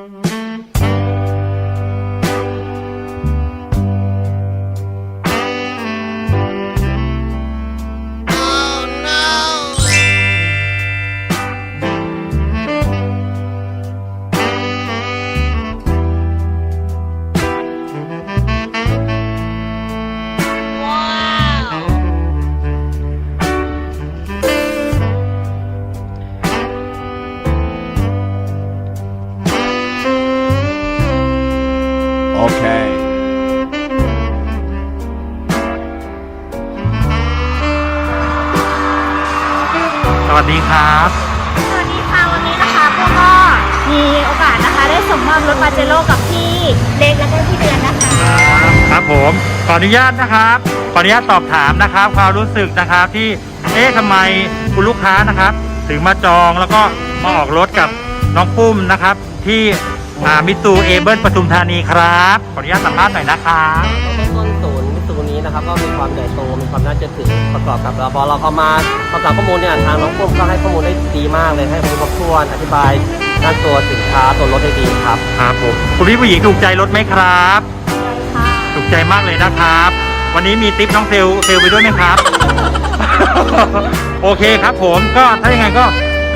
Mm-hmm. Okay. สวัสดีครับ สวัสดีค่ะวันนี้นะคะพวกก็มีโอกาสนะคะ ได้สมมอบรถปาเจโร่กับพี่เล็กแล้วก็พี่เดือนนะคะ ครับผมขออนุญาตนะครับขออนุญาตสอบถามนะครับ ความรู้สึกนะครับที่เอ๊ะทำไมคุณลูกค้านะครับ ถึงมาจองแล้วก็มาออกรถกับน้องปุ้มนะครับ ที่ มิตูเอเบิลปทุมธานีครับ ขออนุญาตสัมภาษณ์หน่อยนะครับเบื้องต้นศูนย์ศูนย์นี้นะครับก็มีความใหญ่โตมีความน่าเชื่อถือประกอบกับเราพอเราเอามาสอบถามข้อมูลเนี่ยทางน้องปุ้มก็ให้ข้อมูลได้ดีมากเลยให้ความครบถ้วนอธิบายด้านตัวสินค้าตัวรถได้ดีครับครับผมคุณพี่ผู้หญิงถูกใจรถไหมครับค่ะถูกใจมากเลยนะครับ วันนี้มีทิปน้องเซลเซลไปด้วยไหมครับ โอเคครับผมก็ถ้าอย่างไงก็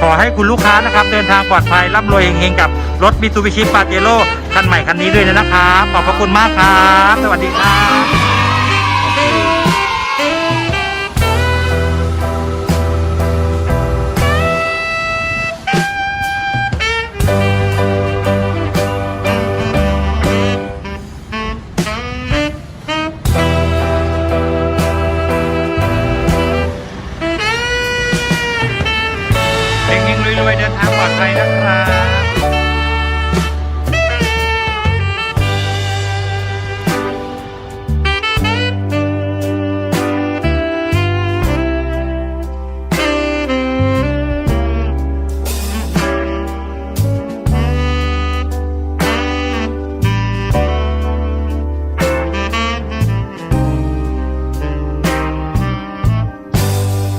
ขอให้คุณลูกค้านะครับเดินทางปลอดภัยร่ำรวยเฮงๆกับรถมิตซูบิชิปาเจโร่คันใหม่คันนี้ด้วยนะครับ ขอบพระคุณมากครับ สวัสดีครับ รวยๆเดินทางปลอดภัยนะครับ